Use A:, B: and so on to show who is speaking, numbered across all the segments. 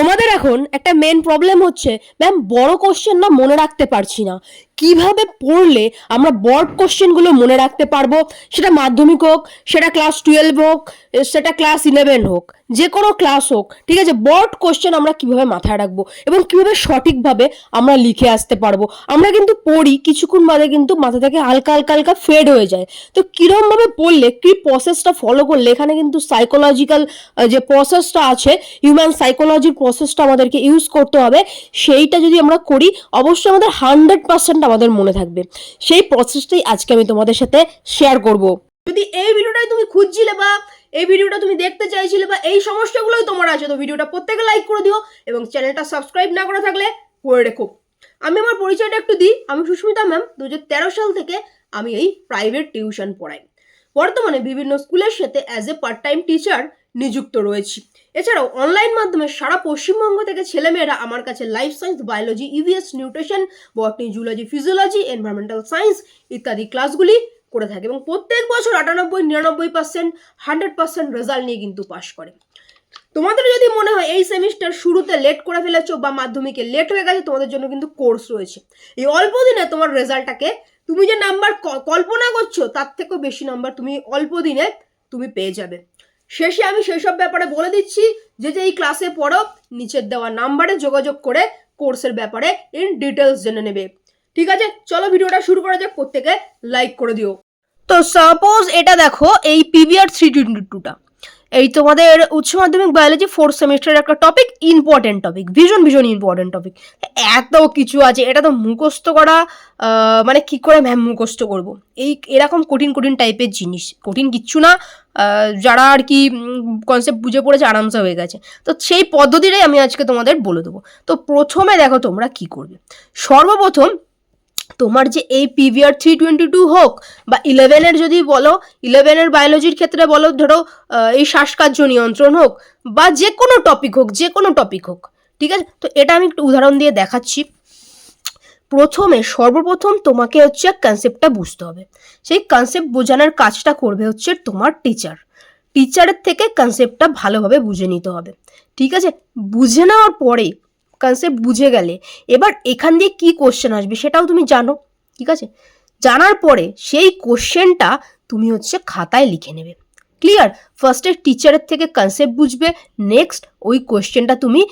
A: তোমাদের এখন একটা মেন প্রবলেম হচ্ছে ম্যাম বড় কোশ্চেন না মনে রাখতে পারছি না। কীভাবে পড়লে আমরা বড় কোশ্চেনগুলো মনে রাখতে পারব? সেটা মাধ্যমিক হোক, সেটা ক্লাস টুয়েলভ হোক সেটা ক্লাস ইলেভেন হোক, যে কোনো ক্লাস হোক, ঠিক আছে? বড় কোশ্চেন আমরা কীভাবে মাথায় রাখব এবং কীভাবে সঠিকভাবে আমরা লিখে আসতে পারব? আমরা কিন্তু পড়ি, কিছুক্ষণ বাদে কিন্তু মাথা থেকে হালকা হালকা হালকা ফেড হয়ে যায়। তো কিরমভাবে পড়লে, কি প্রসেসটা ফলো করলে, এখানে কিন্তু সাইকোলজিক্যাল যে প্রসেসটা আছে হিউম্যান সাইকোলজির প্রসেসটা আমাদেরকে ইউজ করতে হবে। সেইটা যদি আমরা করি, অবশ্যই আমাদের হান্ড্রেড পার্সেন্ট আমাদের মনে থাকবে। সেই প্রসেসটাই আজকে আমি তোমাদের সাথে শেয়ার করব। যদি এই ভিডিওটাই তুমি খুঁজছিলে বা এই ভিডিওটা তুমি দেখতে চাইছিলে বা এই সমস্যাগুলোই তোমার আছে, তো ভিডিওটা প্রত্যেকে লাইক করে দিও এবং চ্যানেলটা সাবস্ক্রাইব না করে থাকলে করে রেখো। আমি আমার পরিচয়টা একটু দিই। আমি সুস্মিতা ম্যাম দু হাজার তেরো সাল থেকে আমি এই প্রাইভেট টিউশন পড়াই। বর্তমানে বিভিন্ন স্কুলের সাথে as a part time teacher নিযুক্ত রয়েছি। এছাড়াও অনলাইন মাধ্যমে সারা পশ্চিমবঙ্গ থেকে ছেলেমেয়েরা আমার কাছে life science biology EVS nutrition botany zoology physiology environmental science ইত্যাদি ক্লাসগুলি করে থাকে এবং প্রত্যেক বছর আটানব্বই, নিরানব্বই পার্সেন্ট হান্ড্রেড পার্সেন্ট রেজাল্ট নিয়ে কিন্তু পাশ করে। তোমাদের যদি মনে হয় এই সেমিস্টার শুরুতে লেট করে ফেলেছো বা মাধ্যমিকে লেট হয়ে গেছে, তোমাদের জন্য কিন্তু কোর্স রয়েছে। এই অল্প দিনে তোমার রেজাল্টটাকে তুমি যে নাম্বার কল্পনা করছ, তার থেকেও বেশি নাম্বার তুমি অল্প দিনে তুমি পেয়ে যাবে। শেষে আমি সেসব ব্যাপারে বলে দিচ্ছি, যে যে এই ক্লাসে পড়ো, নিচের দেওয়া নাম্বারে যোগাযোগ করে কোর্সের ব্যাপারে ইন ডিটেলস জেনে নেবে। ঠিক আছে? চলো ভিডিওটা শুরু করা যাক, প্রত্যেকে লাইক করে দিও। তো সাপোজ এটা দেখো, এই পিভিআর থ্রি টোয়েন্টি টুটা এই তোমাদের উচ্চ মাধ্যমিক বায়োলজি ফোর্থ সেমিস্টারের একটা টপিক ইম্পর্টেন্ট টপিক ভীষণ ভীষণ ইম্পর্টেন্ট টপিক এত কিছু আছে, এটা তো মুখস্থ করা মানে কি করে ম্যাম মুখস্থ করব? এই এরকম কঠিন কঠিন টাইপের জিনিস, কঠিন কিচ্ছু না যারা আর কি কনসেপ্ট বুঝে পড়েছে, আরামসে হয়ে গেছে। তো সেই পদ্ধতিটাই আমি আজকে তোমাদের বলে দেবো। তো প্রথমে দেখো তোমরা কি করবে। সর্বপ্রথম তোমার যে এই পিভিআর থ্রি টোয়েন্টি টু হোক বা ইলেভেনের যদি বলো ইলেভেনের বায়োলজির ক্ষেত্রে বলো, ধরো এই শ্বাসকার্য নিয়ন্ত্রণ হোক বা যে কোনো টপিক হোক, যে কোনো টপিক হোক, ঠিক আছে? তো এটা আমি একটু উদাহরণ দিয়ে দেখাচ্ছি। প্রথমে, সর্বপ্রথম তোমাকে হচ্ছে কনসেপ্টটা বুঝতে হবে। সেই কনসেপ্ট বোঝানোর কাজটা করবে হচ্ছে তোমার টিচার টিচারের থেকে কনসেপ্টটা ভালোভাবে বুঝে নিতে হবে। ঠিক আছে? বুঝে নেওয়ার পরে কনসেপ্ট বুঝে গেলে এবার এখান দিয়ে কি কোশ্চেন আসবে সেটাও তুমি জানো, ঠিক আছে? জানার পরে সেই কোশ্চেনটা তুমি হচ্ছে খাতায় লিখে নেবে। ক্লিয়ার ফার্স্টে টিচারের থেকে কনসেপ্ট বুঝবে নেক্সট ওই কোশ্চেনটা তুমি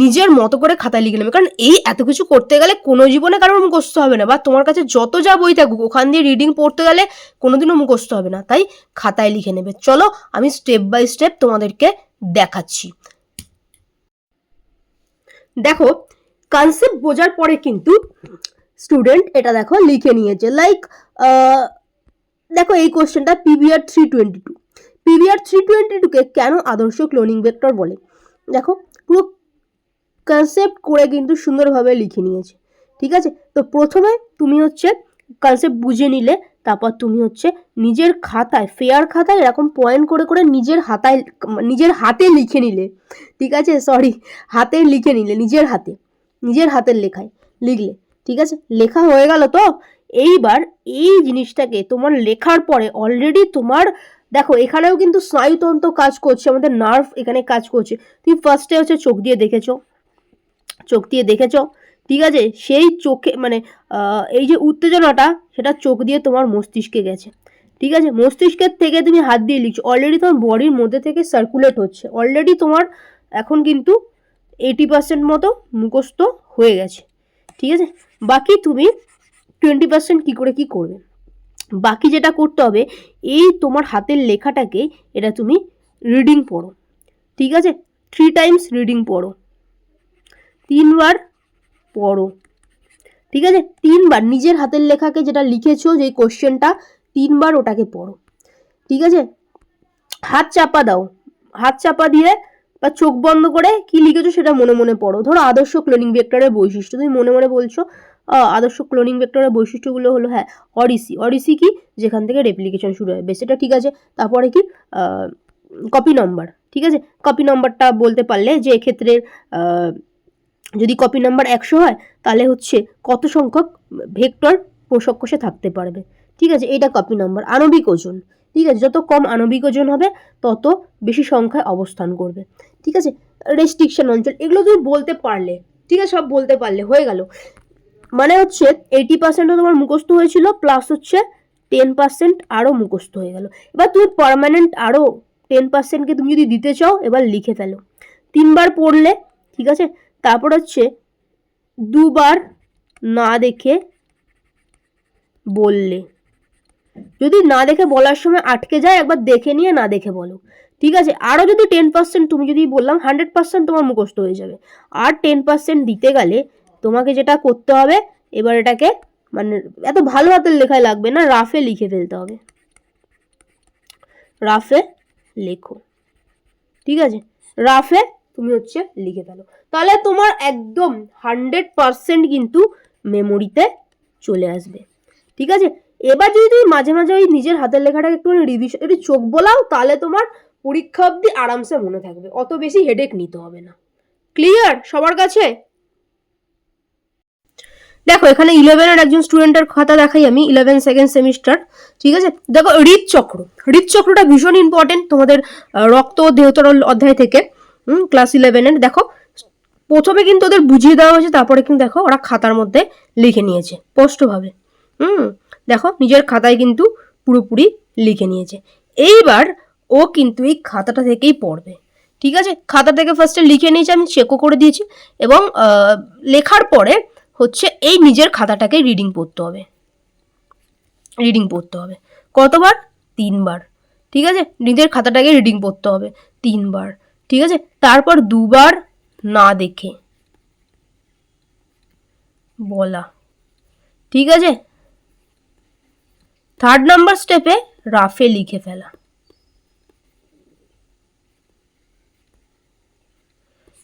A: নিজের মতো করে খাতায় লিখে নেবে। কারণ এই এত কিছু করতে গেলে কোনো জীবনে কারোর মুখস্থ হবে না বা তোমার কাছে যত যা বই থাকুক, ওখান দিয়ে রিডিং পড়তে গেলে কোনোদিনও মুখস্থ হবে না। তাই খাতায় লিখে নেবে। চলো আমি স্টেপ বাই স্টেপ তোমাদেরকে দেখাচ্ছি। দেখো কনসেপ্ট বোঝার পরে কিন্তু স্টুডেন্ট এটা দেখো লিখে নিয়েছে লাইক দেখো এই কোশ্চেনটা PVR three twenty two PVR three twenty টুকে কেন আদর্শ ক্লোনিং ভেক্টর বলে? দেখো, পুরো কনসেপ্ট করে কিন্তু সুন্দরভাবে লিখে নিয়েছে, ঠিক আছে? তো প্রথমে তুমি হচ্ছে কনসেপ্ট বুঝে নিলে তারপর তুমি হচ্ছে নিজের খাতায় ফেয়ার খাতায় এরকম পয়েন্ট করে করে নিজের হাতায়, নিজের হাতে লিখে নিলে। ঠিক আছে? সরি হাতে লিখে নিলে, নিজের হাতে, নিজের হাতের লেখায় লিখলে। ঠিক আছে? লেখা হয়ে গেল তো? এইবার এই জিনিসটাকে তোমার লেখার পরে অলরেডি তোমার, দেখো, এখানেও কিন্তু স্নায়ুতন্ত্র কাজ করছে, আমাদের নার্ভ এখানে কাজ করছে। তুমি ফার্স্টে হচ্ছে চোখ দিয়ে দেখেছ। চোখ দিয়ে দেখেছ। ঠিক আছে? সেই চোখে মানে এই যে উত্তেজনাটা, সেটা চোখ দিয়ে তোমার মস্তিষ্কে গেছে। ঠিক আছে? মস্তিষ্কের থেকে তুমি হাত দিয়ে লিখছো। অলরেডি তোমার বডির মধ্যে থেকে সার্কুলেট হচ্ছে। অলরেডি তোমার এখন কিন্তু এইটি পার্সেন্ট মতো মুখস্থ হয়ে গেছে। ঠিক আছে? বাকি তুমি টোয়েন্টি পার্সেন্ট কী করে কী করবে? বাকি যেটা করতে হবে, এই তোমার হাতের লেখাটাকে এটা তুমি রিডিং পড়ো। ঠিক আছে? থ্রি টাইমস রিডিং পড়ো। তিনবার পড়ো। ঠিক আছে? তিনবার নিজের হাতের লেখাকে যেটা লিখেছো যে কোশ্চেনটা তিনবার ওটাকে পড়ো। ঠিক আছে? হাত চাপা দাও। হাত চাপা দিয়ে বা চোখ বন্ধ করে কি লিখেছো সেটা মনে মনে পড়ো। ধরো আদর্শ ক্লোনিং ভেক্টরের বৈশিষ্ট্য। তুমি মনে মনে বলছো আদর্শ ক্লোনিং ভেক্টরের বৈশিষ্ট্যগুলো হলো হ্যাঁ অডিসি অডিসি কি? যেখান থেকে রেপ্লিকেশন শুরু হয়। বেশ এটা ঠিক আছে। তারপরে কি? কপি নম্বর ঠিক আছে? কপি নম্বরটা বলতে পারলে যে এক্ষেত্রে আহ, যদি কপি নাম্বার একশো হয়, তাহলে হচ্ছে কত সংখ্যক ভেক্টর পোষক কোষে থাকতে পারবে। ঠিক আছে এটা কপি নাম্বার আণবিক ওজন। ঠিক আছে, যত কম আণবিক ওজন হবে, তত বেশি সংখ্যায় অবস্থান করবে। ঠিক আছে রেস্ট্রিকশন অঞ্চল, এগুলো তুমি বলতে পারলে, ঠিক আছে, সব বলতে পারলে, হয়ে গেল। মানে হচ্ছে এইটি পার্সেন্টও তোমার মুখস্থ হয়েছিল প্লাস হচ্ছে টেন পার্সেন্ট আরও মুখস্থ হয়ে গেল। এবার তুমি পার্মানেন্ট আরও টেন পার্সেন্টকে তুমি যদি দিতে চাও, এবার লিখে ফেলো। তিনবার পড়লে, ঠিক আছে তারপর হচ্ছে দুবার না দেখে বললে। যদি না দেখে বলার সময় আটকে যায়, একবার দেখে নিয়ে না দেখে বলো। ঠিক আছে? আরও যদি টেন পার্সেন্ট তুমি যদি বললাম হান্ড্রেড পার্সেন্ট তোমার মুখস্থ হয়ে যাবে। আর টেন পার্সেন্ট দিতে গেলে তোমাকে যেটা করতে হবে, এবার এটাকে মানে এত ভালো হাতের লেখায় লাগবে না রাফে লিখে ফেলতে হবে। রাফে লেখো। ঠিক আছে? রাফে তুমি হচ্ছে লিখে ফেলো। তাহলে তোমার একদম হান্ড্রেড পারসেন্ট কিন্তু মেমোরিতে চলে আসবে। ঠিক আছে? এবার যদি তুমি মাঝে মাঝে ওই নিজের হাতের লেখাটাকে একটু রিভিশন একটু চোখ বোলাও, তাহলে তোমার পরীক্ষা অবধি আরামসে মনে থাকবে। অত বেশি হেডেক নিতে হবে না। ক্লিয়ার সবার কাছে? দেখো, এখানে ইলেভেনের একজন স্টুডেন্টের খাতা দেখাই আমি ইলেভেন সেকেন্ড সেমিস্টার ঠিক আছে? দেখো, হৃদচক্র। হৃদচক্রটা ভীষণ ইম্পর্টেন্ট তোমাদের রক্ত ও দেহতরল অধ্যায় থেকে। ক্লাস ইলেভেনের দেখো, প্রথমে কিন্তু ওদের বুঝিয়ে দেওয়া হয়েছে, তারপরে কিন্তু দেখো ওরা খাতার মধ্যে লিখে নিয়েছে, স্পষ্টভাবে। হুম, দেখো, নিজের খাতায় কিন্তু পুরোপুরি লিখে নিয়েছে। এইবার ও কিন্তু এই খাতাটা থেকেই পড়বে, ঠিক আছে? খাতা থেকে ফার্স্টে লিখে নিয়েছে, আমি চেকও করে দিয়েছি, এবং লেখার পরে হচ্ছে এই নিজের খাতাটাকে রিডিং পড়তে হবে। রিডিং পড়তে হবে। কতবার? তিনবার, ঠিক আছে? নিজের খাতাটাকে রিডিং পড়তে হবে, তিনবার। ঠিক আছে? তারপর দুবার না দেখে। বলা। ঠিক আছে? থার্ড নাম্বার স্টেপে রাফে লিখে ফেলা।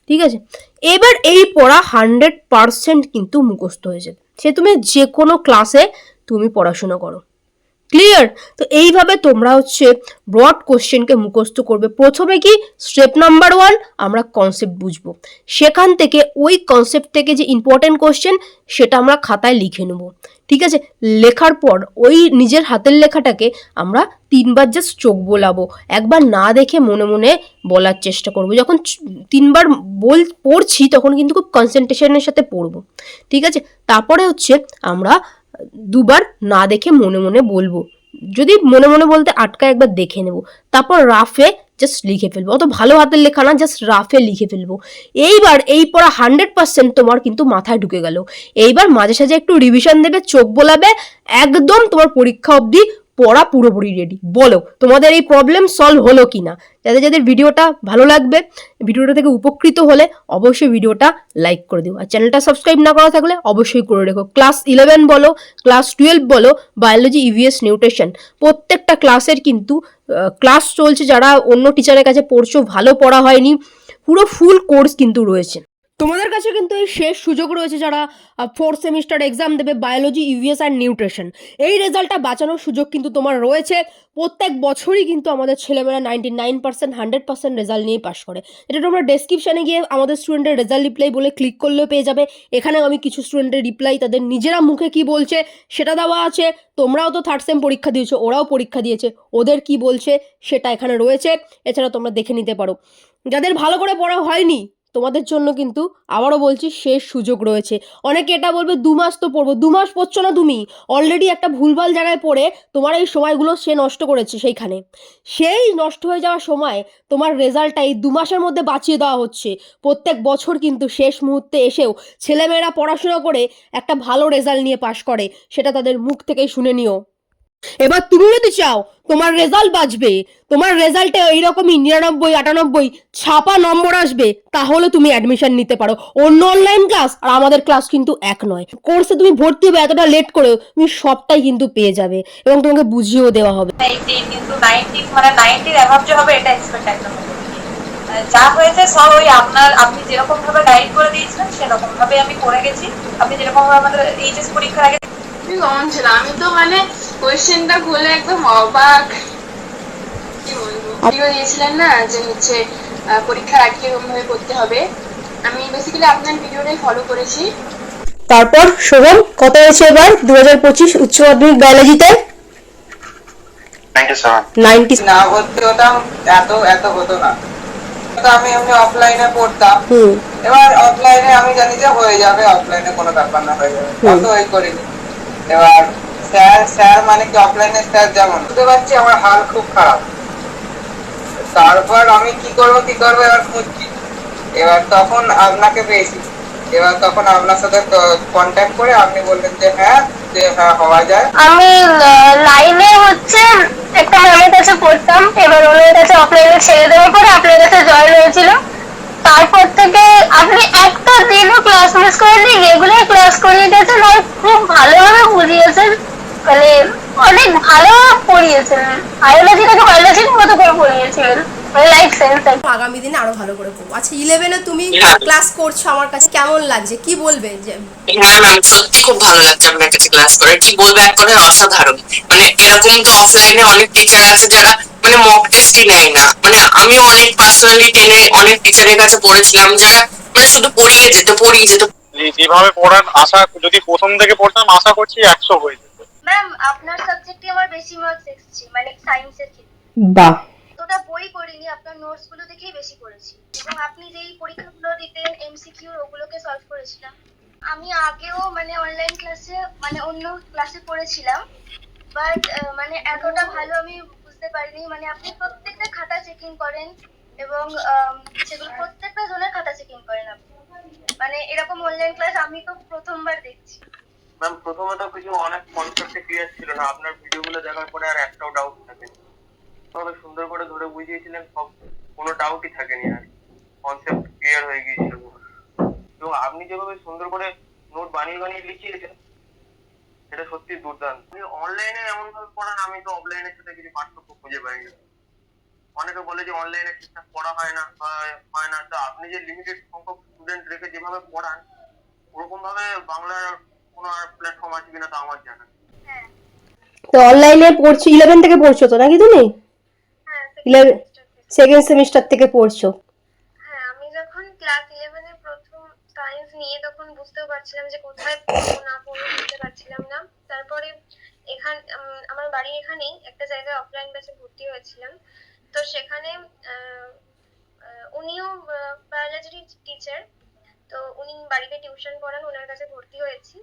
A: ঠিক আছে? এবার এই পড়া হান্ড্রেড পারসেন্ট কিন্তু মুখস্থ হয়ে যাবে। সে তুমি যে কোনো ক্লাসে তুমি পড়াশোনা করো। ক্লিয়ার তো এইভাবে তোমরা হচ্ছে ব্রড কোশ্চেনকে মুখস্থ করবে। প্রথমে কি? স্টেপ নাম্বার ওয়ান আমরা কনসেপ্ট বুঝব। সেখান থেকে ওই কনসেপ্ট থেকে যে ইম্পর্টেন্ট কোশ্চেন সেটা আমরা খাতায় লিখে নেব। ঠিক আছে? লেখার পর ওই নিজের হাতের লেখাটাকে আমরা তিনবার জাস্ট চোখ বোলাবো। একবার না দেখে মনে মনে বলার চেষ্টা করব। যখন তিনবার বল, পড়ছি, তখন কিন্তু খুব কনসেন্ট্রেশনের সাথে পড়ব। ঠিক আছে? তারপরে হচ্ছে আমরা দুবার না দেখে মনে মনে বলব। যদি মনে মনে বলতে আটকা একবার দেখে নেব। তারপর রাফে জাস্ট লিখে ফেলব। অত ভালো হাতের লেখা না জাস্ট রাফে লিখে ফেলব। এইবার এই পড়া হান্ড্রেড পার্সেন্ট তোমার কিন্তু মাথায় ঢুকে গেল। এইবার মাঝে সাঝে একটু রিভিশন দেবে, চোখ বোলাবে, একদম তোমার পরীক্ষা অবধি পড়া পুরোপুরি রেডি বলো, তোমাদের এই প্রবলেম সলভ হলো কি না যাদের যাদের ভিডিওটা ভালো লাগবে, ভিডিওটা থেকে উপকৃত হলে অবশ্যই ভিডিওটা লাইক করে দিও। আর চ্যানেলটা সাবস্ক্রাইব না করা থাকলে অবশ্যই করে রেখো। ক্লাস ইলেভেন বলো ক্লাস টুয়েলভ বলো বায়োলজি ইভিএস নিউট্রিশন প্রত্যেকটা ক্লাসের কিন্তু ক্লাস চলছে যারা অন্য টিচারের কাছে পড়ছো, ভালো পড়া হয়নি, পুরো ফুল কোর্স কিন্তু রয়েছে। তোমাদের কাছে কিন্তু এই শেষ সুযোগ রয়েছে যারা ফোর্থ সেমিস্টার এক্সাম দেবে বায়োলজি ইভিএস অ্যান্ড নিউট্রিশন এই রেজাল্টটা বাঁচানোর সুযোগ কিন্তু তোমার রয়েছে। প্রত্যেক বছরই কিন্তু আমাদের ছেলেমেয়েরা ninety nine percent hundred percent result নিয়ে পাশ করে। এটা তোমরা ডেসক্রিপশানে গিয়ে আমাদের স্টুডেন্টের রেজাল্ট রিপ্লাই বলে ক্লিক করলেও পেয়ে যাবে। এখানে আমি কিছু স্টুডেন্টের রিপ্লাই তাদের নিজেরা মুখে কি বলছে সেটা দেওয়া আছে। তোমরাও তো থার্ড সেম পরীক্ষা দিয়েছ, ওরাও পরীক্ষা দিয়েছে, ওদের কি বলছে সেটা এখানে রয়েছে। এছাড়া তোমরা দেখে নিতে পারো। যাদের ভালো করে পড়া হয়নি তোমাদের জন্য কিন্তু আবারও বলছি শেষ সুযোগ রয়েছে। অনেকে এটা বলবে, দু মাস তো পড়ব। দু মাস পড়ছো না তুমি? অলরেডি একটা ভুলভাল জায়গায় পড়ে তোমার এই সময়গুলো সে নষ্ট করেছে সেইখানে। সেই নষ্ট হয়ে যাওয়ার সময় তোমার রেজাল্টটা এই দু মাসের মধ্যে বাঁচিয়ে দেওয়া হচ্ছে। প্রত্যেক বছর কিন্তু শেষ মুহূর্তে এসেও ছেলেমেয়েরা পড়াশোনা করে একটা ভালো রেজাল্ট নিয়ে পাশ করে, সেটা তাদের মুখ থেকেই শুনে নিও। এবার তুমি যদি চাও, তোমার রেজাল্ট বাঁচবে। তোমার রেজাল্টে এইরকমই নিরানব্বই, আটানব্বই, ছাপা নম্বর আসবে, তাহলে তুমি অ্যাডমিশন নিতে পারো। অন্য অনলাইন ক্লাস আর আমাদের ক্লাস কিন্তু এক নয়। কোর্সে তুমি ভর্তি হবে, এতটা লেট করেও তুমি সবটাই কিন্তু পেয়ে যাবে এবং তোমাকে বুঝিয়েও দেওয়া হবে।
B: মানে একদম যা হয়েছে সব ওই আপনার, আপনি যেরকম ভাবে গাইড করে দিয়েছিলেন সেরকম ভাবে আমি করে গেছি। আপনি যেরকম ভাবে আমাদের এইচএস পরীক্ষার আগে
C: কমন ছিল আমি তো মানে কোয়েশ্চেনটা খুলে একদম অবাক। কি বলব? ভিডিও দিয়েছিলেন না যে হচ্ছে পরীক্ষার আগে ভাবে করতে হবে? আমি বেসিক্যালি আপনার ভিডিওটাই ফলো করেছি।
A: তারপর শোভন কত হয়েছে এবার দু হাজার পঁচিশ উচ্চ মাধ্যমিক বায়োলজিতে
D: না ভর্তি হতাম এত এত হতো না।
E: আমি এমনি অফলাইনে পড়তাম। এবার অফলাইনে আমি জানি যে হয়ে যাবে অফলাইনে কোনো ব্যাপার না হয়ে যাবে। অত ওই করিনি। এবার স্যার স্যার মানে কি অফলাইনে স্যার যেমন? বুঝতে পারছি, আমার হাল খুব খারাপ। তারপর আমি কি কি এবার খুঁজছি। এবার তখন আপনাকে পেয়েছি। এবার তখন আপনার সাথে কন্ট্যাক্ট করে আপনি বললেন যে হ্যাঁ যে হ্যাঁ হওয়া যায়।
D: আমি লাইনে হচ্ছে, একটা ম্যামের কাছে পড়তাম। এবার ওনার কাছে অফলাইনে ছেড়ে দেওয়ার পরে আপনার কাছে জয়েন হয়েছিল। তারপর থেকে আপনি একটা দিনও ক্লাস মিস করেননি রেগুলার ক্লাস করিয়ে গেছেন আর খুব ভালোভাবে বুঝিয়েছেন মানে অনেক ভালো পড়িয়েছেন। বায়োলজিটাকে বায়োলজির মতো করে পড়িয়েছিলেন মানে
A: আগামী দিনে আরও ভালো করে পড়ব। আচ্ছা ইলেভেনে তুমি
F: হ্যাঁ।
A: ক্লাস করছ আমার কাছে কেমন লাগছে? কি বলবে যে
F: হ্যাঁ ম্যাম সত্যি খুব ভালো লাগছে আপনার কাছে ক্লাস করে কি বলব এক কথায় অসাধারণ। মানে এরকম তো অফলাইনে অনেক টিচার আছে যারা মানে মক টেস্টই নেয় না। মানে আমিও অনেক পার্সোনালি টেনে অনেক টিচারের কাছে পড়েছিলাম যারা মানে শুধু পড়িয়ে যেত পড়িয়ে যেত
G: যেভাবে পড়ান আশা যদি প্রথম থেকে পড়তাম আশা করছি একশো হয়ে যেত।
D: ম্যাম আপনার সাবজেক্টে আমার বেশি মার্কস এসেছে? মানে সায়েন্সের ক্ষেত্রে?
A: বাহ।
D: ওটা বই পড়িনি আপনার নোটসগুলো দেখেই বেশি পড়েছি। এবং আপনি যেই পরীক্ষাগুলো দিতেন এমসিকিউ ওগুলোকে সলভ করেছিলাম। আমি আগেও মানে অনলাইন ক্লাসে মানে অন্য ক্লাসে পড়েছিলাম। বাট মানে এতটা ভালো আমি বুঝতে পারিনি। মানে আপনি প্রত্যেকটা খাতা চেকিং করেন এবং সেগুলো প্রত্যেকটা জনের খাতা চেকিং করেন আপনি। মানে এরকম অনলাইন ক্লাস আমি তো প্রথমবার দেখছি।
H: ম্যাম প্রথমে তো কিছু অনেক কনসেপ্টে ক্লিয়ার ছিল না। আপনার ভিডিওগুলো দেখার পরে আর একটাও ডাউট থাকেনি তবে সুন্দর করে ধরে বুঝিয়েছিলেন, সব কোনো ডাউটই থাকেনি আর। কনসেপ্ট ক্লিয়ার হয়ে গিয়েছিল। এবং আপনি যেভাবে সুন্দর করে নোট বানিয়ে বানিয়ে লিখিয়েছেন সেটা সত্যি দুর্দান্ত। অনলাইনে এমন ভাবে পড়ান আমি তো অফলাইনের সাথে কিছু পার্থক্য খুঁজে পাই না অনেকে বলে যে অনলাইনে ঠিকঠাক পড়া হয় না হয় না। তো আপনি যে লিমিটেড সংখ্যক স্টুডেন্ট রেখে যেভাবে পড়ান ওরকম ভাবে বাংলার কোনো আর প্ল্যাটফর্ম আছে কিনা তা আমার জানা।
D: হ্যাঁ।
A: তো অনলাইনে পড়ছো ইলেভেন থেকে পড়ছো তো নাকি তুমি?
D: হ্যাঁ
A: ইলেভেন সেকেন্ড সেমিস্টার থেকে পড়ছো
D: হ্যাঁ আমি যখন ক্লাস ইলেভেনে প্রথম সায়েন্স নিয়ে তখন বুঝতেও পারছিলাম যে কোথায় পড়ব, না পড়ব বুঝতে পারছিলাম না। তারপরে এখান আমার বাড়ির এখানেই একটা জায়গায় অফলাইন ব্যাচে ভর্তি হয়েছিলাম। তো সেখানে উনিও বায়োলজির টিচার তো উনি বাড়িতে টিউশন পড়ান, ওনার কাছে ভর্তি হয়েছি।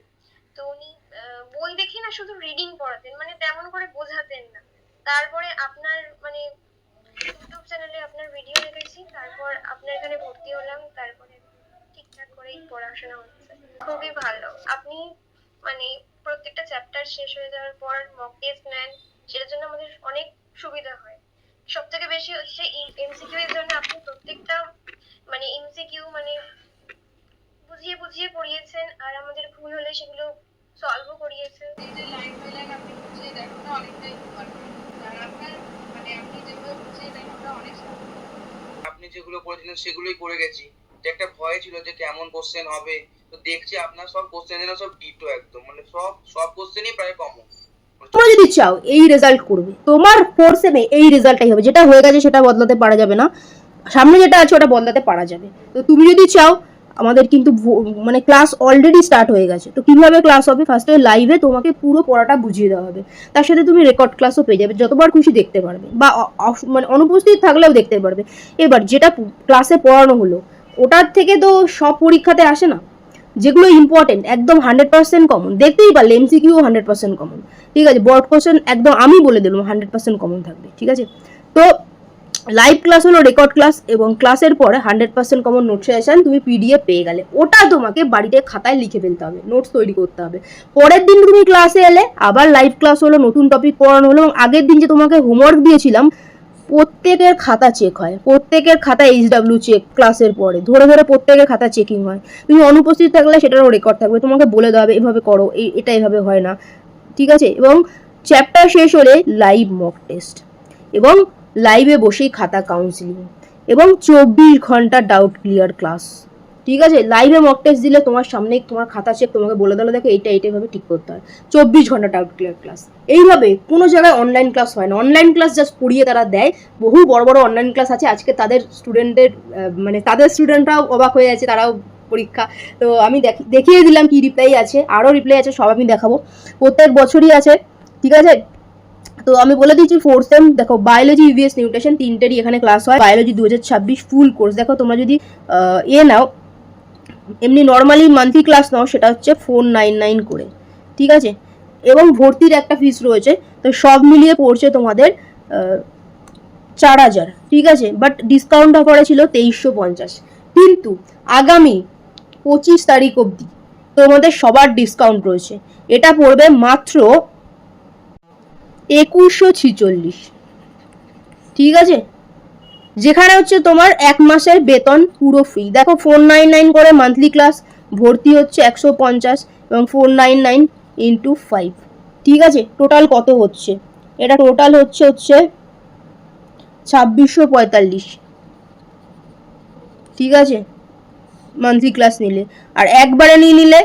D: তো উনি বই দেখে না শুধু রিডিং পড়াতেন মানে তেমন করে বোঝাতেন না। তারপরে আপনার মানে ইউটিউব চ্যানেলে আপনার ভিডিও দেখেছি, তারপর আপনার এখানে ভর্তি হলাম, তারপরে করেই পড়াশোনা হচ্ছে। খুবই ভালো। আপনি মানে প্রত্যেকটা চ্যাপ্টার শেষ হয়ে যাওয়ার পর মক টেস্ট নেন সেটার জন্য আমাদের অনেক সুবিধা হয়। সব থেকে বেশি হচ্ছে এমসিকিউ এর জন্য আপনি প্রত্যেকটা মানে এমসিকিউ মানে বুঝিয়ে বুঝিয়ে পড়িয়েছেন আর আমাদের ভুল হলে সেগুলো সলভও করিয়েছেন।
C: এই যে লাইন বাই লাইন আপনি বুঝিয়ে দেন ওটা অনেকটাই উপকার করে আর আপনার মানে আপনি যেগুলো বুঝিয়ে দেন ওটা অনেক সহজ।
I: আপনি যেগুলো করেছিলেন সেগুলোই করে গেছি। যে একটা ভয় ছিল যে কেমন কোশ্চেন হবে। তো দেখছি আপনার সব কোশ্চেন যেন সব ডিটো একদম। মানে সব সব কোশ্চেনই প্রায় কমন
A: তোমরা যদি চাও এই রেজাল্ট করবে, তোমার ফোর সেমে এই রেজাল্টটাই হবে। যেটা হয়ে গেছে সেটা বদলাতে পারা যাবে না। সামনে যেটা আছে ওটা বদলাতে পারা যাবে। তো তুমি যদি চাও, আমাদের কিন্তু মানে ক্লাস অলরেডি স্টার্ট হয়ে গেছে। তো কীভাবে ক্লাস হবে? ফার্স্টে লাইভে তোমাকে পুরো পড়াটা বুঝিয়ে দেওয়া হবে। তার সাথে তুমি রেকর্ড ক্লাসও পেয়ে যাবে। যতবার খুশি দেখতে পারবে। বা মানে অনুপস্থিত থাকলেও দেখতে পারবে। এবার যেটা ক্লাসে পড়ানো হলো ওটার থেকে তো সব পরীক্ষাতে আসে না। যেগুলো ইম্পর্টেন্ট একদম হান্ড্রেড পার্সেন্ট কমন দেখতেই পারলে এমসিকিউ হান্ড্রেড পার্সেন্ট কমন ঠিক আছে বড় কোশ্চেন একদম আমি বলে দিলাম হান্ড্রেড পার্সেন্ট কমন থাকবে। ঠিক আছে? তো লাইভ ক্লাস হলো রেকর্ড ক্লাস এবং ক্লাসের পরে hundred percent common note suggestion তুমি পিডিএফ পেয়ে গেলে। ওটা তোমাকে বাড়িতে খাতায় লিখে ফেলতে হবে নোটস তৈরি করতে হবে। পরের দিন তুমি ক্লাসে এলে, আবার লাইভ ক্লাস হলো, নতুন টপিক পড়ানো হলো এবং আগের দিন যে তোমাকে হোমওয়ার্ক দিয়েছিলাম প্রত্যেকের খাতা চেক হয়। প্রত্যেকের খাতা এইচ এইচডাব্লিউ চেক ক্লাসের পরে। ধরে ধরে প্রত্যেকের খাতা চেকিং হয়। তুমি অনুপস্থিত থাকলে সেটারও রেকর্ড থাকবে। তোমাকে বলে দেওয়া হবে, এভাবে করো, এই, এটা এভাবে হয় না। ঠিক আছে? এবং চ্যাপ্টার শেষ হলে লাইভ মক টেস্ট এবং লাইভে বসেই খাতা কাউন্সিলিং এবং চব্বিশ ঘণ্টা ডাউট ক্লিয়ার ক্লাস ঠিক আছে? লাইভে মক টেস্ট দিলে তোমার সামনে তোমার খাতা চেক তোমাকে বলে দিলো, দেখো এইটা এইটাইভাবে ঠিক করতে হয়। চব্বিশ ঘণ্টা টাউট ক্লিয়ার ক্লাস এইভাবে কোনো জায়গায় অনলাইন ক্লাস হয় না। অনলাইন ক্লাস জাস্ট পড়িয়ে তারা দেয়। বহু বড় বড় অনলাইন ক্লাস আছে। আজকে তাদের স্টুডেন্টদের মানে তাদের স্টুডেন্টরাও অবাক হয়ে আছে তারাও পরীক্ষা। তো আমি দেখি- দেখিয়ে দিলাম কি রিপ্লাই আছে। আরও রিপ্লাই আছে, সব আমি দেখাবো। প্রত্যেক বছরই আছে, ঠিক আছে? তো আমি বলে দিচ্ছি ফোর্থ সেম দেখো বায়োলজি ইভিএস নিউট্রিশন তিনটেরই এখানে ক্লাস হয়। বায়োলজি দু হাজার ছাব্বিশ ফুল কোর্স দেখো তোমরা যদি এ নাও এমনি নর্মালি মান্থলি ক্লাস নাও, সেটা হচ্ছে ফোর নাইন নাইন করে, ঠিক আছে? এবং ভর্তির একটা ফিস রয়েছে, তো সব মিলিয়ে পড়ছে তোমাদের চার হাজার, ঠিক আছে? বাট ডিসকাউন্ট অফারে ছিল তেইশশো পঞ্চাশ। কিন্তু আগামী পঁচিশ তারিখ অবধি তোমাদের সবার ডিসকাউন্ট রয়েছে। এটা পড়বে মাত্র একুশশো ছিচল্লিশ, ঠিক আছে? যেখানে হচ্ছে তোমার এক মাসের বেতন পুরো ফ্রি দেখো ফোর নাইন নাইন করে মান্থলি ক্লাস ভর্তি হচ্ছে একশো পঞ্চাশ এবং four nine nine into five ঠিক আছে? টোটাল কত হচ্ছে? এটা টোটাল হচ্ছে হচ্ছে ছাব্বিশশো পঁয়তাল্লিশ। ঠিক আছে? মান্থলি ক্লাস নিলে। আর একবারে নিয়ে নিলে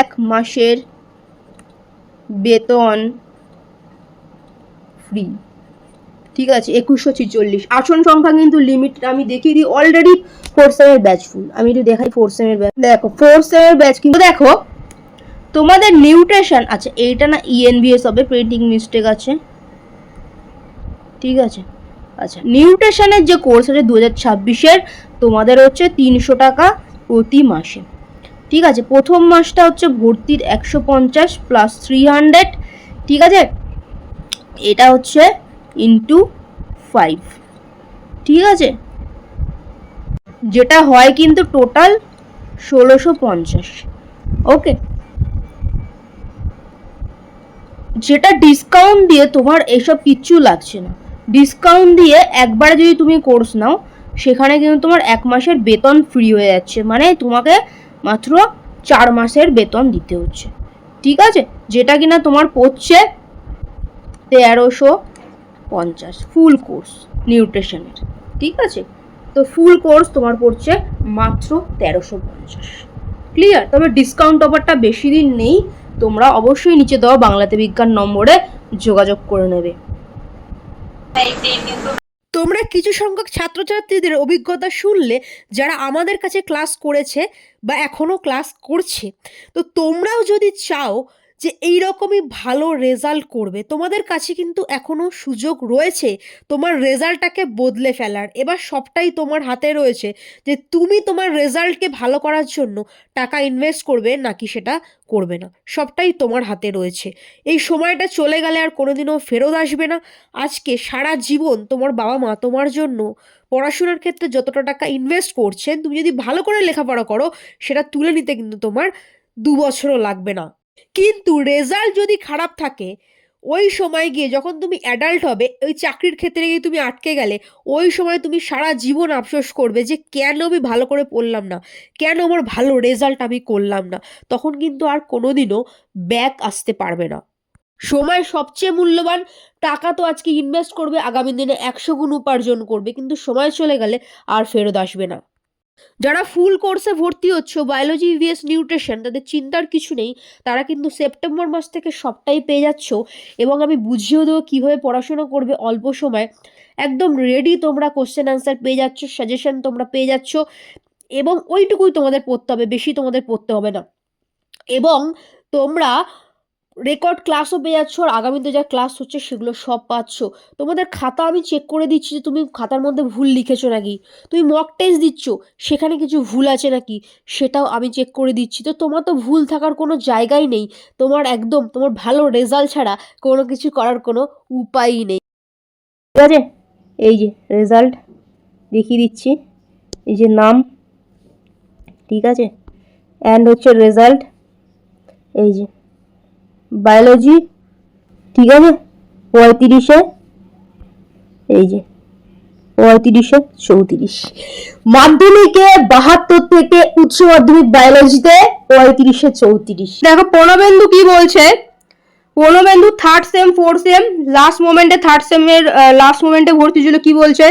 A: এক মাসের বেতন ফ্রি ঠিক আছে, একুশশো ছিচল্লিশ। আসন সংখ্যা কিন্তু লিমিট আমি দেখিয়ে দিই অলরেডি ফোর সেমের ব্যাচ ফুল আমি একটু দেখাই ফোর সেমের ব্যাচ দেখো ফোর সেমের ব্যাচ কিন্তু দেখো, তোমাদের নিউট্রিশন আচ্ছা এইটা না ইএনবিএস হবে প্রিন্টিং মিস্টেক আছে। ঠিক আছে আচ্ছা নিউট্রিশনের যে কোর্স আছে দু হাজার ছাব্বিশের, তোমাদের হচ্ছে তিনশো টাকা প্রতি মাসে। ঠিক আছে, প্রথম মাসটা হচ্ছে ভর্তির একশো পঞ্চাশ প্লাস থ্রি হান্ড্রেড ঠিক আছে, এটা হচ্ছে ইন্টু ফাইভ ঠিক আছে? যেটা হয় কিন্তু টোটাল ষোলোশো পঞ্চাশ। ওকে যেটা ডিসকাউন্ট দিয়ে তোমার এসব কিচ্ছু লাগছে না। ডিসকাউন্ট দিয়ে একবারে যদি তুমি কোর্স নাও, সেখানে কিন্তু তোমার এক মাসের বেতন ফ্রি হয়ে যাচ্ছে। মানে তোমাকে মাত্র চার মাসের বেতন দিতে হচ্ছে। ঠিক আছে? যেটা কিনা তোমার পড়ছে তেরোশো পঞ্চাশ ফুল কোর্স নিউট্রিশনের ঠিক আছে? তো ফুল কোর্স তোমার পড়ছে মাত্র তেরোশো পঞ্চাশ। ক্লিয়ার তবে ডিসকাউন্ট অফারটা বেশি দিন নেই, তোমরা অবশ্যই নিচে দেওয়া বাংলাতে বিজ্ঞান নম্বরে যোগাযোগ করে নেবে। তোমরা কিছু সংখ্যক ছাত্রছাত্রীদের অভিজ্ঞতা শুনলে, যারা আমাদের কাছে ক্লাস করেছে বা এখনও ক্লাস করছে, তো তোমরাও যদি চাও যে এই রকমই ভালো রেজাল্ট করবে। তোমাদের কাছে কিন্তু এখনও সুযোগ রয়েছে তোমার রেজাল্টটাকে বদলে ফেলার। এবার সবটাই তোমার হাতে রয়েছে যে তুমি তোমার রেজাল্টকে ভালো করার জন্য টাকা ইনভেস্ট করবে নাকি সেটা করবে না। সবটাই তোমার হাতে রয়েছে। এই সময়টা চলে গেলে আর কোনোদিনও ফেরত আসবে না। আজকে সারা জীবন তোমার বাবা মা তোমার জন্য পড়াশোনার ক্ষেত্রে যতটা টাকা ইনভেস্ট করছেন, তুমি যদি ভালো করে লেখাপড়া করো, সেটা তুলে নিতে কিন্তু তোমার দু বছরও লাগবে না। কিন্তু রেজাল্ট যদি খারাপ থাকে, ওই সময় গিয়ে যখন তুমি অ্যাডাল্ট হবে, ওই চাকরির ক্ষেত্রে গিয়ে তুমি আটকে গেলে, ওই সময় তুমি সারা জীবন আফসোস করবে যে কেন আমি ভালো করে পড়লাম না, কেন আমার ভালো রেজাল্ট আমি করলাম না। তখন কিন্তু আর কোনোদিনও ব্যাক আসতে পারবে না। সময় সবচেয়ে মূল্যবান, টাকা তো আজকে ইনভেস্ট করবে, আগামী দিনে একশো গুণ উপার্জন করবে, কিন্তু সময় চলে গেলে আর ফেরত আসবে না। যারা ফুল কোর্সে ভর্তি হচ্ছে বায়োলজি ইভিএস নিউট্রিশন তাদের চিন্তার কিছু নেই। তারা কিন্তু সেপ্টেম্বর মাস থেকে সবটাই পেয়ে যাচ্ছ এবং আমি বুঝিয়েও দেবো কীভাবে পড়াশোনা করবে অল্প সময়। একদম রেডি তোমরা কোশ্চেন আনসার পেয়ে যাচ্ছ সাজেশন তোমরা পেয়ে যাচ্ছ এবং ওইটুকুই তোমাদের পড়তে হবে, বেশি তোমাদের পড়তে হবে না। এবং তোমরা রেকর্ড ক্লাসও পেয়ে যাচ্ছ আর আগামীতে যা ক্লাস হচ্ছে সেগুলো সব পাচ্ছ। তোমাদের খাতা আমি চেক করে দিচ্ছি যে তুমি খাতার মধ্যে ভুল লিখেছো নাকি। তুমি মক টেস্ট দিচ্ছ, সেখানে কিছু ভুল আছে নাকি? সেটাও আমি চেক করে দিচ্ছি। তো তোমার তো ভুল থাকার কোনো জায়গাই নেই। তোমার একদম, তোমার ভালো রেজাল্ট ছাড়া কোনো কিছু করার কোনো উপায়ই নেই। ঠিক আছে? এই যে রেজাল্ট দেখিয়ে দিচ্ছি। এই যে নাম। ঠিক আছে? অ্যান্ড হচ্ছে রেজাল্ট এই যে বায়োলজি ঠিক আছে? পঁয়ত্রিশে, এই যে, পঁয়ত্রিশে, চৌত্রিশ। মাধ্যমিকে বাহাত্তর থেকে উচ্চ মাধ্যমিক বায়োলজিতে পঁয়ত্রিশে, চৌত্রিশ। দেখো, প্রণবেন্দু কি বলছে? Pranabendu third sem fourth sem last মোমেন্টে থার্ড সেমের লাস্ট মোমেন্টে ভর্তি ছিল, কি বলছে?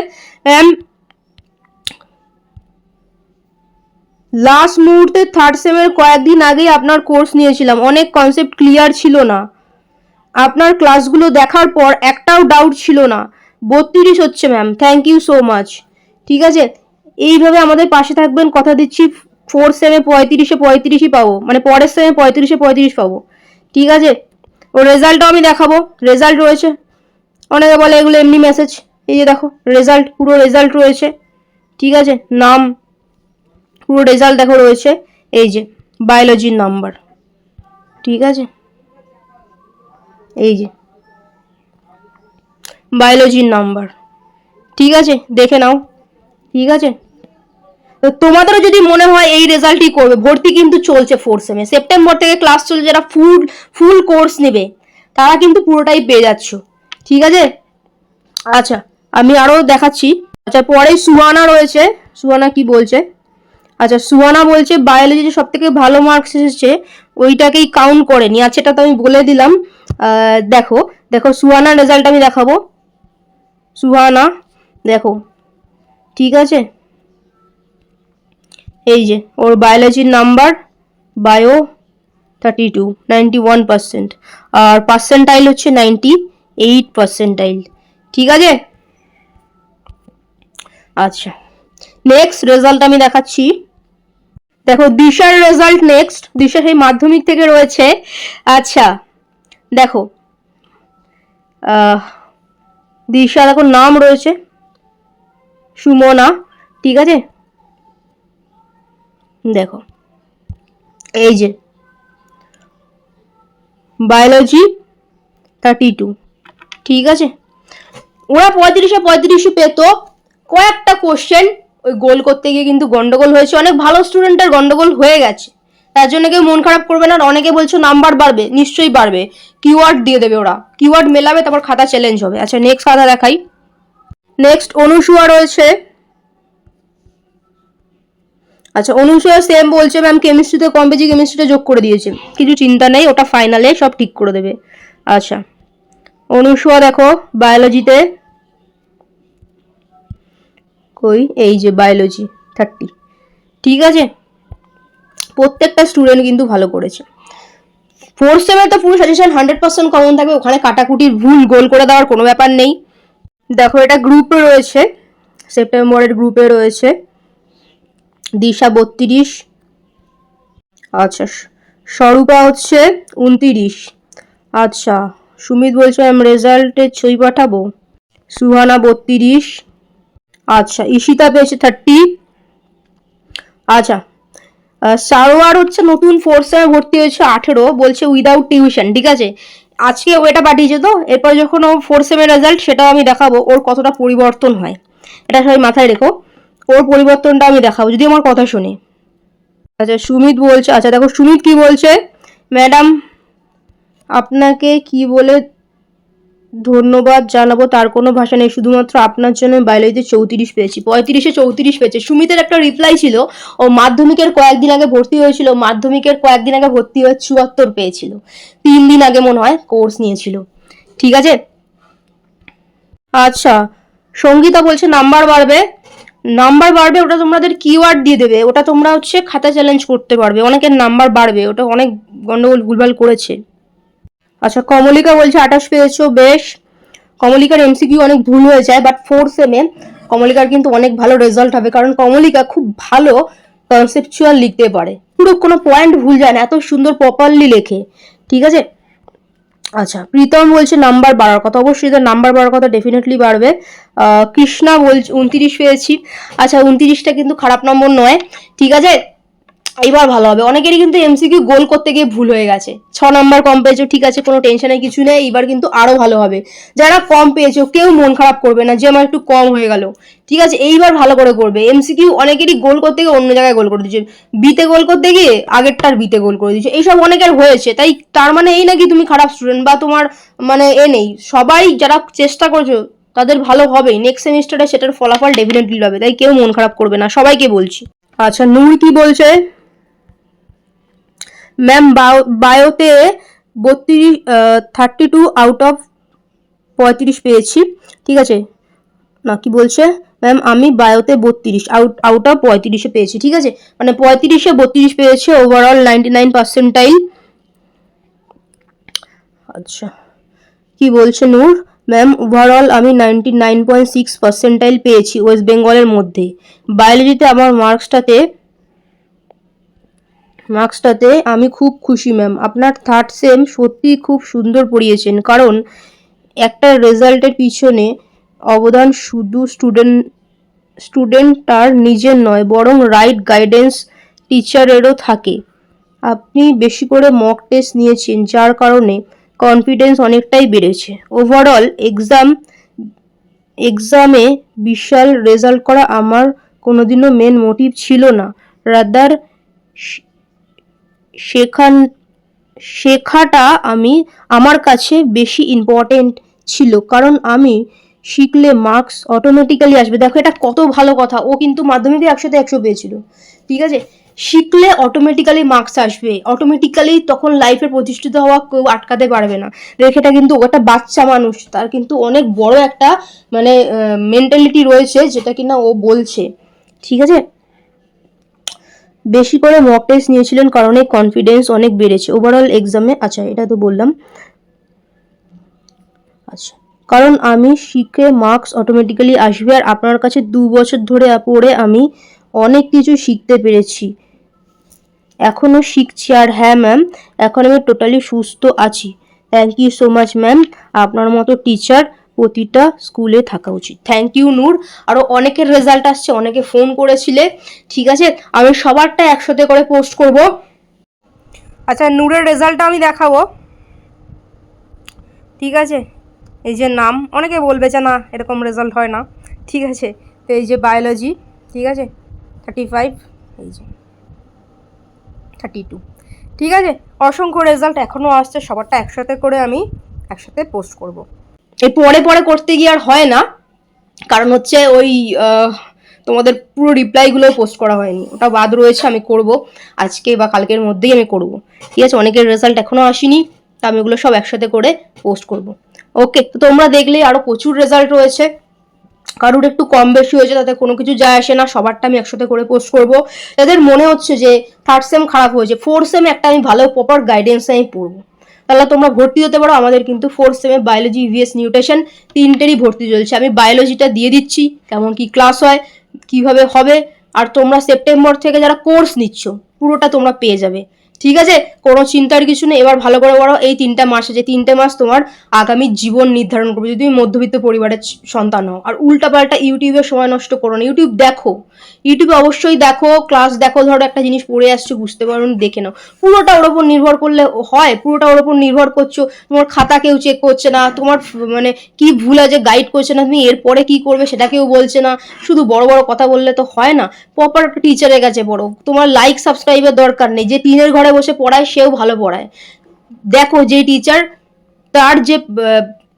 A: লাস্ট মুহূর্তে থার্ড সেমের কয়েকদিন আগেই আপনার কোর্স নিয়েছিলাম। অনেক কনসেপ্ট ক্লিয়ার ছিল না। আপনার ক্লাসগুলো দেখার পর একটাও ডাউট ছিল না। বত্রিশ হচ্ছে ma'am thank you so much ঠিক আছে? এইভাবে আমাদের পাশে থাকবেন। কথা দিচ্ছি ফোর সেমে পঁয়ত্রিশে পঁয়ত্রিশই পাবো। মানে পরের সেমে পঁয়ত্রিশে পঁয়ত্রিশ পাবো। ঠিক আছে? ও রেজাল্টও আমি দেখাবো। রেজাল্ট রয়েছে। অনেকে বলে এগুলো এমনি মেসেজ এই যে দেখো, রেজাল্ট, পুরো রেজাল্ট রয়েছে। ঠিক আছে? নাম পুরো রেজাল্ট দেখো রয়েছে। এই যে বায়োলজির নাম্বার ঠিক আছে? এই যে বায়োলজির নাম্বার ঠিক আছে? দেখে নাও। ঠিক আছে? তো তোমাদেরও যদি মনে হয় এই রেজাল্টই করবে, ভর্তি কিন্তু চলছে ফোর সেমে সেপ্টেম্বর থেকে ক্লাস চলছে, যারা ফুল ফুল কোর্স নেবে, তারা কিন্তু পুরোটাই পেয়ে যাচ্ছ। ঠিক আছে? আচ্ছা আমি আরও দেখাচ্ছি। আচ্ছা পরে সুহানা রয়েছে। সুহানা কি বলছে? আচ্ছা সুহানা বলছে বায়োলজি সব থেকে ভালো মার্কস এসেছে, ওইটাকেই কাউন্ট করেনি। আচ্ছা এটা তো আমি বলে দিলাম। দেখো দেখো সুহানার রেজাল্ট আমি দেখাবো। সুহানা দেখো, ঠিক আছে? এই যে, ওর বায়োলজির number bio thirty two ninety one percent আর পার্সেন্টাইল হচ্ছে নাইনটি এইট পার্সেন্টাইল ঠিক আছে? আচ্ছা। নেক্সট রেজাল্ট আমি দেখাচ্ছি। দেখো, দিশার রেজাল্ট নেক্সট দিশা সেই মাধ্যমিক থেকে রয়েছে। আচ্ছা দেখো দিশা দেখো নাম রয়েছে, সুমনা, ঠিক আছে? দেখো, এই যে বায়োলজি থার্টি টু ঠিক আছে? ওরা পঁয়ত্রিশে পঁয়ত্রিশে পেতো, কয়েকটা কোশ্চেন ওই গোল করতে গিয়ে কিন্তু গন্ডগোল হয়েছে। অনেক ভালো স্টুডেন্টের গন্ডগোল হয়ে গেছে। তার জন্য কেউ মন খারাপ করবে না অনেকে বলছো নাম্বার বাড়বে, নিশ্চয়ই বাড়বে। কিওয়ার্ড দিয়ে দেবে ওরা। কিওয়ার্ড মেলাবে, তারপর খাতা চ্যালেঞ্জ হবে। আচ্ছা নেক্সট খাতা দেখাই। নেক্সট অনুসুয়া রয়েছে। আচ্ছা অনুসুয়া সেম বলছে ম্যাম কেমিস্ট্রিতে কম পেয়েছি কেমিস্ট্রিতে যোগ করে দিয়েছে। কিছু চিন্তা নেই, ওটা ফাইনালে সব ঠিক করে দেবে। আচ্ছা অনুসুয়া দেখো বায়োলজিতে কই এই যে বায়োলজি থার্টি ঠিক আছে? প্রত্যেকটা স্টুডেন্ট কিন্তু ভালো করেছে। ফোর্থ সেমের তো পুরো সাজেশন হান্ড্রেড পার্সেন্ট কমন থাকবে। ওখানে কাটাকুটির ভুল, গোল করে দেওয়ার কোনো ব্যাপার নেই। দেখো, এটা গ্রুপে রয়েছে। সেপ্টেম্বরের গ্রুপে রয়েছে। দিশা বত্রিশ। আচ্ছা স্বরূপা হচ্ছে উনতিরিশ। আচ্ছা সুমিত বলছে ম্যাম রেজাল্টের ছবি পাঠাবো? সুহানা বত্রিশ। আচ্ছা ঈশিতা পেয়েছে থার্টি আচ্ছা সারোয়ার হচ্ছে নতুন ফোর্থ সেমে ভর্তি হয়েছে আঠেরো, বলছে উইদাউট টিউশন ঠিক আছে? আজকে ও এটা পাঠিয়েছে তো, এরপর যখন ও ফোর্থ সেমের রেজাল্ট সেটাও আমি দেখাবো, ওর কতটা পরিবর্তন হয়। এটা সবাই মাথায় রেখো, ওর পরিবর্তনটা আমি দেখাবো, যদি আমার কথা শুনে। আচ্ছা সুমিত বলছে আচ্ছা দেখো, সুমিত কি বলছে? ম্যাডাম, আপনাকে কি বলে ধন্যবাদ জানাব, তার কোনো ভাষা নেই। শুধুমাত্র আপনার জন্য বায়োলজিতে চৌত্রিশ পেয়েছি। পঁয়ত্রিশে চৌত্রিশ পেয়েছে। সুমিতের একটা রিপ্লাই ছিল, ও মাধ্যমিকের কয়েকদিন আগে ভর্তি হয়েছিল, মাধ্যমিকের কয়েকদিন আগে ভর্তি হয়ে চুয়াত্তর পেয়েছিল। তিন দিন আগে মনে হয় কোর্স নিয়েছিল। ঠিক আছে? আচ্ছা সঙ্গীতা বলছে নাম্বার বাড়বে। নাম্বার বাড়বে, ওটা তোমাদের কিওয়ার্ড দিয়ে দেবে। ওটা তোমরা হচ্ছে খাতা চ্যালেঞ্জ করতে পারবে। অনেকের নাম্বার বাড়বে। ওটা অনেক গন্ডগোল, ভুলভাল করেছে। আচ্ছা কমলিকা বলছে আঠাশ পেয়েছ, বেশ। কমলিকার এমসিকিউ অনেক ভুল হয়ে যায় বাট ফোর সেমে কমলিকার কিন্তু অনেক ভালো রেজাল্ট হবে, কারণ কমলিকা খুব ভালো কনসেপচুয়াল লিখতে পারে। পুরো কোনো পয়েন্ট ভুল যায় না, এত সুন্দর প্রপারলি লেখে, ঠিক আছে? আচ্ছা প্রীতম বলছে নাম্বার বাড়ার কথা, অবশ্যই তার নাম্বার বাড়ার কথা ডেফিনেটলি বাড়বে। কৃষ্ণা বলছে, উনতিরিশ পেয়েছি। আচ্ছা উনতিরিশটা কিন্তু খারাপ নম্বর নয়, ঠিক আছে? এইবার ভালো হবে। অনেকেরই কিন্তু এমসিকিউ গোল করতে গিয়ে ভুল হয়ে গেছে। ছ নম্বর কম পেয়েছ, ঠিক আছে, কোনো টেনশনের কিছু নেই। এইবার কিন্তু আরও ভালো হবে। যারা কম পেয়েছ, কেউ মন খারাপ করবে না, যে আমার একটু কম হয়ে গেল। ঠিক আছে, এইবার ভালো করে করবে। এমসিকিউ অনেকেরই গোল করতে গিয়ে অন্য জায়গায় গোল করে দিচ্ছে বিতে গোল করতে গিয়ে আগেরটার বিতে গোল করে দিচ্ছে এইসব অনেকের হয়েছে। তাই তার মানে এই নাকি তুমি খারাপ স্টুডেন্ট বা তোমার মানে এ নেই। সবাই যারা চেষ্টা করছ, তাদের ভালো হবেই। নেক্সট সেমিস্টারে সেটার ফলাফল ডেফিনেটলি হবে তাই কেউ মন খারাপ করবে না। সবাইকে বলছি। আচ্ছা নূর কি বলছে? ম্যাম বায়োতে বত্রিশ থার্টি টু আউট অফ পঁয়ত্রিশ পেয়েছি। ঠিক আছে? না, কি বলছে? ম্যাম আমি বায়োতে বত্রিশ আউট আউট অফ পঁয়ত্রিশে পেয়েছি। ঠিক আছে? মানে পঁয়ত্রিশে বত্রিশ পেয়েছে ওভারঅল নাইনটি নাইন পার্সেন্টাইল আচ্ছা। কি বলছে নূর? ম্যাম ওভারঅল আমি ninety nine point six percentile পেয়েছি ওয়েস্ট বেঙ্গলের মধ্যে। বায়োলজিতে আমার মার্কসটাতে মার্কসটাতে আমি খুব খুশি ম্যাম আপনার থার্ড সেম সত্যি খুব সুন্দর পড়িয়েছেন। কারণ একটা রেজাল্টের পিছনে অবদান শুধু স্টুডেন্ট স্টুডেন্ট তার নিজের নয়, বরং রাইট গাইডেন্স টিচারেরও থাকে। আপনি বেশি করে মক টেস্ট নিয়েছেন, যার কারণে কনফিডেন্স অনেকটাই বেড়েছে। ওভারঅল এক্সাম এক্সামে বিশাল রেজাল্ট করা আমার কোনোদিনও মেন মোটিভ ছিল না। রাদার শেখান, শেখাটা আমি আমার কাছে বেশি ইম্পর্টেন্ট ছিল। কারণ আমি শিখলে মার্কস অটোমেটিক্যালি আসবে। দেখো, এটা কত ভালো কথা। ও কিন্তু মাধ্যমিকে একশোতে একশো পেয়েছিল। ঠিক আছে? শিখলে অটোমেটিক্যালি মার্কস আসবে। অটোমেটিক্যালি তখন লাইফে প্রতিষ্ঠিত হওয়া কেউ আটকাতে পারবে না। দেখ, এটা কিন্তু একটা বাচ্চা মানুষ। তার কিন্তু অনেক বড় একটা মানে মেন্টালিটি রয়েছে, যেটা কিনা ও বলছে। ঠিক আছে? বেশি করে মক টেস্ট নিয়েছিলেন কারণে কনফিডেন্স অনেক বেড়েছে। ওভারঅল এক্সামে আচ্ছা এটা তো বললাম। আচ্ছা কারণ আমি শিখে মার্কস অটোমেটিক্যালি আসবে আর আপনার কাছে দু বছর ধরে পড়ে আমি অনেক কিছু শিখতে পেরেছি। এখনও শিখছি আর হ্যাঁ ম্যাম এখন আমি টোটালি সুস্থ আছি। Thank you so much ma'am আপনার মতো টিচার প্রতিটা স্কুলে থাকা উচিত। থ্যাংক ইউ নূর আরও অনেকের রেজাল্ট আসছে, অনেকে ফোন করেছিলে। ঠিক আছে? আমি সবারটা একসাথে করে পোস্ট করব। আচ্ছা নূরের রেজাল্টটা আমি দেখাবো। ঠিক আছে? এই যে নাম, অনেকে বলবে যে না, এরকম রেজাল্ট হয় না। ঠিক আছে? তো এই যে বায়োলজি ঠিক আছে? থার্টি ফাইভ এই যে থার্টি টু ঠিক আছে? অসংখ্য রেজাল্ট এখনও আসছে, সবারটা একসাথে করে আমি একসাথে পোস্ট করব। এই পরে পরে করতে গিয়ে আর হয় না। কারণ হচ্ছে ওই তোমাদের পুরো রিপ্লাইগুলো পোস্ট করা হয়নি। ওটা বাদ রয়েছে, আমি করব। আজকে বা কালকের মধ্যেই আমি করব। ঠিক আছে, অনেকের রেজাল্ট এখনও আসেনি, তা আমি ওগুলো সব একসাথে করে পোস্ট করব। ওকে তো তোমরা দেখলে আরও প্রচুর রেজাল্ট রয়েছে। কারুর একটু কম বেশি হয়েছে, তাতে কোনো কিছু যায় আসে না, সবারটা আমি একসাথে করে পোস্ট করব। যাদের মনে হচ্ছে যে থার্ড সেম খারাপ হয়েছে ফোর্থ সেম একটা আমি ভালো প্রপার গাইডেন্স আমি পড়ব। তাহলে তোমরা ভর্তি হতে পারো। আমাদের কিন্তু ফোর্থ সেমে বায়োলজি ইভিএস নিউট্রিশন তিনটেরই ভর্তি চলছে। আমি বায়োলজিটা দিয়ে দিচ্ছি, কেমন কি ক্লাস হয়, কীভাবে হবে। আর তোমরা সেপ্টেম্বর থেকে যারা কোর্স নিচ্ছ, পুরোটা তোমরা পেয়ে যাবে। ঠিক আছে? কোনো চিন্তার কিছু নেই। এবার ভালো করে বলো এই তিনটা মাস আছে। তিনটে মাস তোমার আগামী জীবন নির্ধারণ করবে। যদি তুমি মধ্যবিত্ত পরিবারের সন্তান হও। আর উল্টাপাল্টা ইউটিউবে সময় নষ্ট করো না। ইউটিউব দেখো। ইউটিউবে অবশ্যই দেখো। ক্লাস দেখো। ধরো একটা জিনিস পড়ে আসছো, বুঝতে পারো, দেখে নাও। পুরোটা ওর ওপর নির্ভর করলে হয়। পুরোটা ওর ওপর নির্ভর করছ। তোমার খাতা কেউ চেক করছে না। তোমার মানে কি ভুল আছে গাইড করছে না। তুমি এরপরে কি করবে সেটা কেউ বলছে না। শুধু বড় বড় কথা বললে তো হয় না। প্রপার টিচারের কাছে পড়ো। তোমার লাইক সাবস্ক্রাইবের দরকার নেই। যে টিনের ঘরে বসে পড়ায়, সেও ভালো পড়ায়। দেখো যে টিচার তার যে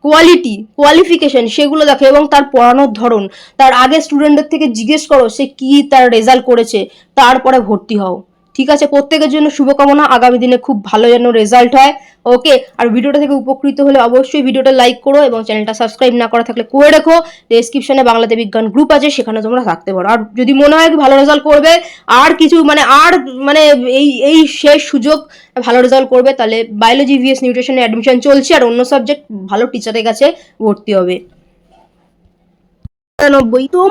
A: কোয়ালিটি কোয়ালিফিকেশন সেগুলো দেখো এবং তার পড়ানোর ধরন। তার আগে স্টুডেন্টদের থেকে জিজ্ঞেস করো, সে কি তার রেজাল্ট করেছে, তারপরে ভর্তি হও। ঠিক আছে, প্রত্যেকের জন্য শুভকামনা। আগামী দিনে খুব ভালো যেন রেজাল্ট হয়। ওকে আর ভিডিওটা থেকে উপকৃত হলে অবশ্যই ভিডিওটা লাইক করো এবং চ্যানেলটা সাবস্ক্রাইব না করা থাকলে করে রেখো। ডেসক্রিপশনে বাংলাতে বিজ্ঞান গ্রুপ আছে, সেখানে তোমরা থাকতে পারো। আর যদি মনে হয় ভালো রেজাল্ট করবে, আর কিছু মানে আর মানে এই এই শেষ সুযোগ ভালো রেজাল্ট করবে, তাহলে বায়োলজি ভিএস নিউট্রিশনে অ্যাডমিশন চলছে, আর অন্য সাবজেক্ট ভালো টিচারের কাছে ভর্তি হবে। নব্বই তো